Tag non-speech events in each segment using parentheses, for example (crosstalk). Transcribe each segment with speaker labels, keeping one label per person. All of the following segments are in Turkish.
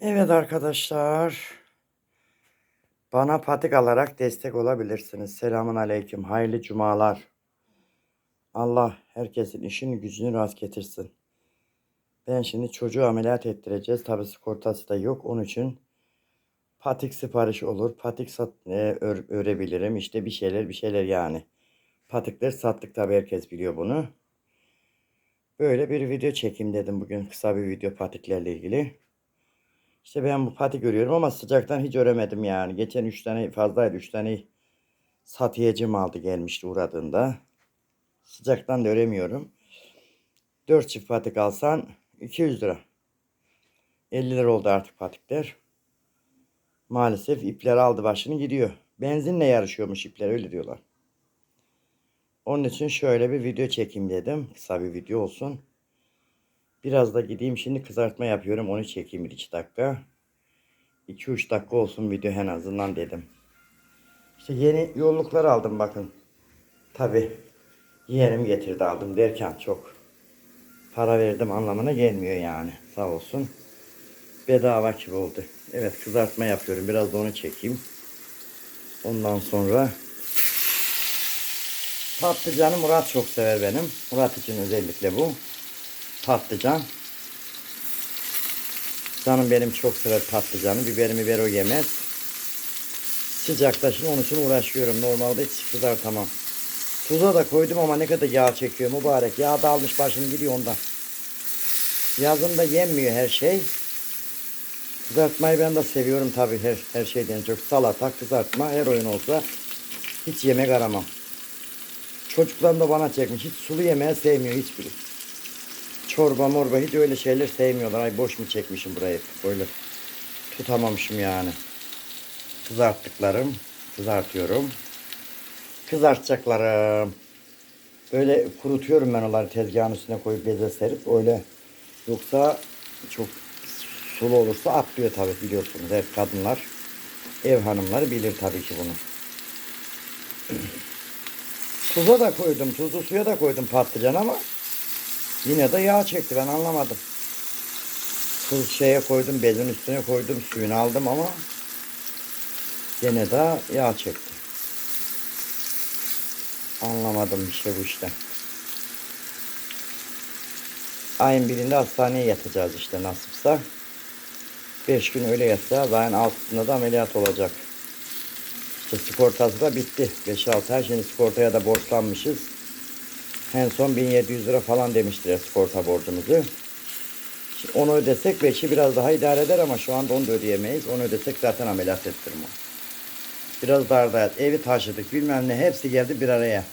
Speaker 1: Evet arkadaşlar. Bana patik alarak destek olabilirsiniz. Selamun aleyküm. Hayırlı cumalar. Allah herkesin işini gücünü rast getirsin. Ben şimdi çocuğu ameliyat ettireceğiz. Tabi sigortası da yok. Onun için patik sipariş olur. Patik sat, e, ör- örebilirim. İşte bir şeyler bir şeyler yani. Patikler sattık tabi herkes biliyor bunu. Böyle bir video çekeyim dedim bugün. Kısa bir video patiklerle ilgili. İşte ben bu pati görüyorum ama sıcaktan hiç öremedim yani. Geçen 3 tane fazlaydı. 3 tane satiyecim aldı gelmişti uğradığında. Sıcaktan da öremiyorum. 4 çift patik alsan 200 lira. 50 lira oldu artık patikler. Maalesef ipler aldı başını gidiyor. Benzinle yarışıyormuş ipler öyle diyorlar. Onun için şöyle bir video çekeyim dedim. Kısa bir video olsun. Biraz da gideyim şimdi kızartma yapıyorum. Onu çekeyim 2 dakika. 2-3 dakika olsun video en azından dedim. İşte yeni yolluklar aldım bakın. Tabi yeğenim getirdi aldım derken çok para verdim anlamına gelmiyor yani. Sağ olsun. Bedava gibi oldu. Evet kızartma yapıyorum. Biraz da onu çekeyim. Ondan sonra patlıcanı Murat çok sever benim. Murat için özellikle bu patlıcan. Canım benim çok sever patlıcanı. Biber biber o yemez. Sıcakta şimdi onun için uğraşıyorum. Normalde hiç kızartamam. Tuza da koydum ama ne kadar yağ çekiyor mübarek. Yağ da almış başını gidiyor ondan. Yazında yenmiyor her şey. Kızartmayı ben de seviyorum tabii her, her şeyden çok. Salata, kızartma her oyun olsa hiç yemek aramam. Çocuklarım da bana çekmiş. Hiç sulu yemeği sevmiyor hiçbiri. Çorba morba hiç öyle şeyler sevmiyorlar. Ay boş mu çekmişim burayı böyle tutamamışım yani. Kızarttıklarım kızartıyorum. Kızartacaklarım. Böyle kurutuyorum ben onları tezgahın üstüne koyup beze serip öyle yoksa çok sulu olursa atlıyor tabii biliyorsunuz. Ev kadınlar, ev hanımları bilir tabii ki bunu. (clears throat) Tuza da koydum, tuzlu suya da koydum patlıcan ama Yine de yağ çekti ben anlamadım. Tuz şeye koydum bezin üstüne koydum suyunu aldım ama yine de yağ çekti. Anlamadım şey bu işte. Ayın birinde hastaneye yatacağız işte nasipse. Beş gün öyle yatacağız. Ayın altısında da ameliyat olacak. İşte sigortası da bitti. 5-6 ay şimdi sigortaya da borçlanmışız. En son 1700 lira falan demiştir sigorta borcumuzu. Şimdi onu ödesek belki biraz daha idare eder ama şu anda onu da ödeyemeyiz. Onu ödesek zaten ameliyat ettirme. Biraz darda evi taşıdık bilmem ne hepsi geldi bir araya.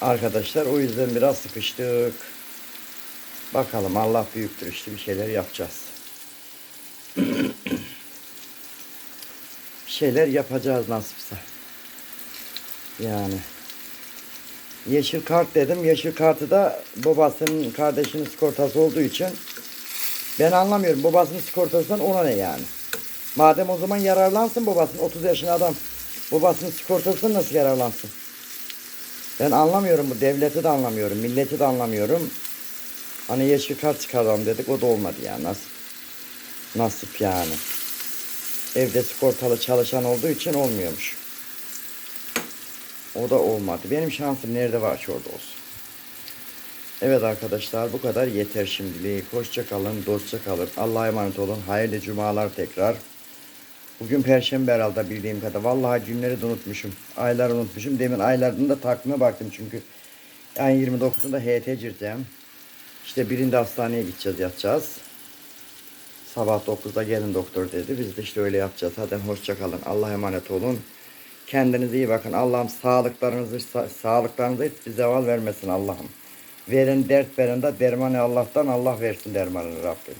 Speaker 1: Arkadaşlar o yüzden biraz sıkıştık. Bakalım Allah büyüktür işte bir şeyler yapacağız. bir şeyler yapacağız nasipse. Yani. Yeşil kart dedim. Yeşil kartı da babasının kardeşinin sigortası olduğu için ben anlamıyorum. Babasının sigortasından ona ne yani? Madem o zaman yararlansın babasının 30 yaşında adam babasının sigortasından nasıl yararlansın? Ben anlamıyorum bu devleti de anlamıyorum. Milleti de anlamıyorum. Hani yeşil kart çıkaralım dedik o da olmadı yani. Nasıl? Nasip yani. Evde sigortalı çalışan olduğu için olmuyormuş. O da olmadı. Benim şansım nerede var orada olsun. Evet arkadaşlar bu kadar yeter şimdilik. Hoşça kalın, dostça kalın. Allah'a emanet olun. Hayırlı cumalar tekrar. Bugün perşembe herhalde bildiğim kadar. Vallahi günleri de unutmuşum. Ayları unutmuşum. Demin aylarını da takvime baktım çünkü. Ayın 29'unda HT gireceğim. İşte birinde hastaneye gideceğiz, yatacağız. Sabah 9'da gelin doktor dedi. Biz de işte öyle yapacağız. Hadi hoşça kalın. Allah'a emanet olun. Kendinize iyi bakın. Allah'ım sağlıklarınızı, sa- sağlıklarınızı hiçbir zeval vermesin Allah'ım. Verin dert veren de dermanı Allah'tan Allah versin dermanını Rabbim.